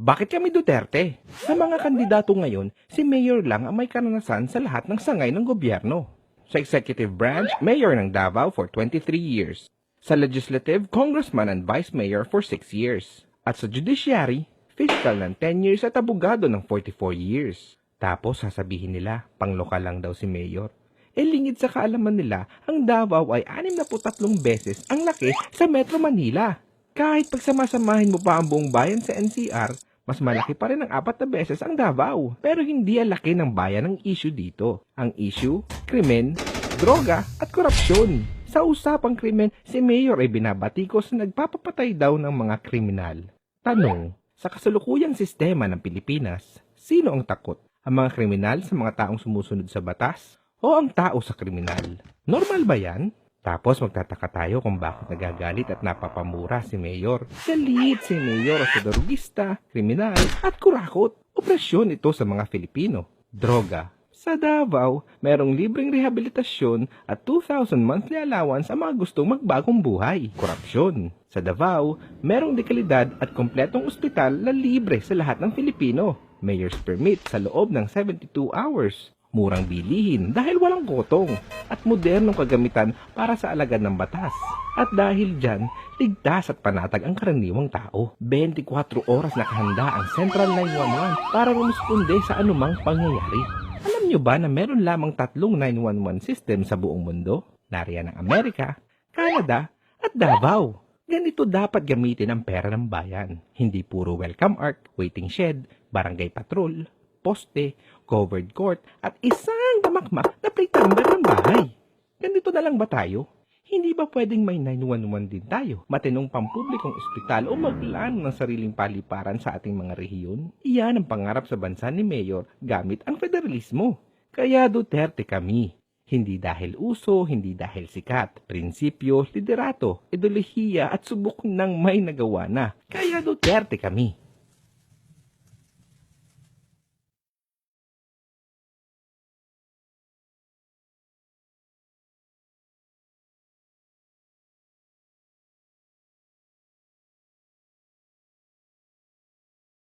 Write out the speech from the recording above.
Bakit kami Duterte? Sa mga kandidato ngayon, si Mayor lang ang may karanasan sa lahat ng sangay ng gobyerno. Sa executive branch, Mayor ng Davao for 23 years. Sa legislative, Congressman and Vice Mayor for 6 years. At sa judiciary, fiscal ng 10 years at abogado ng 44 years. Tapos sasabihin nila, panglokal lang daw si Mayor. E lingid sa kaalaman nila, ang Davao ay 63 beses ang laki sa Metro Manila. Kahit pagsamasamahin mo pa ang buong bayan sa NCR, mas malaki pa rin ang apat na beses ang Davao. Pero hindi ang laki ng bayan ang issue dito. Ang issue, krimen, droga at korupsyon. Sa usapang krimen, si Mayor ay binabatikos na nagpapapatay daw ng mga kriminal. Tanong, sa kasalukuyang sistema ng Pilipinas, sino ang takot? Ang mga kriminal sa mga taong sumusunod sa batas? O ang tao sa kriminal? Normal ba yan? Tapos magtataka tayo kung bakit nagagalit at napapamura si Mayor. Galit si Mayor sa drogista, kriminal at kurakot. Operasyon ito sa mga Filipino. Droga. Sa Davao, merong libreng rehabilitasyon at 2,000 monthly allowance sa mga gustong magbagong buhay. Korupsyon. Sa Davao, merong dekalidad at kompletong ospital na libre sa lahat ng Filipino. Mayor's permit sa loob ng 72 hours. Murang bilihin dahil walang gotong at modernong kagamitan para sa alagad ng batas. At dahil dyan, ligtas at panatag ang karaniwang tao. 24 oras nakahanda ang Central 911 para rumusponde sa anumang pangyayari. Alam nyo ba na meron lamang tatlong 911 system sa buong mundo? Nariyan ang Amerika, Canada, at Davao. Ganito dapat gamitin ang pera ng bayan. Hindi puro welcome ark, waiting shed, barangay patrol, poste, covered court, at isang damakmak na plate number ng bahay. Ganito na lang ba tayo? Hindi ba pwedeng may 911 din tayo? Matinong pampublikong ospital o maglaan ng sariling paliparan sa ating mga rehiyon? Iyan ang pangarap sa bansa ni Mayor gamit ang federalismo. Kaya Duterte kami. Hindi dahil uso, hindi dahil sikat. Prinsipyo, liderato, ideolohiya at subok ng may nagawa na. Kaya Duterte kami.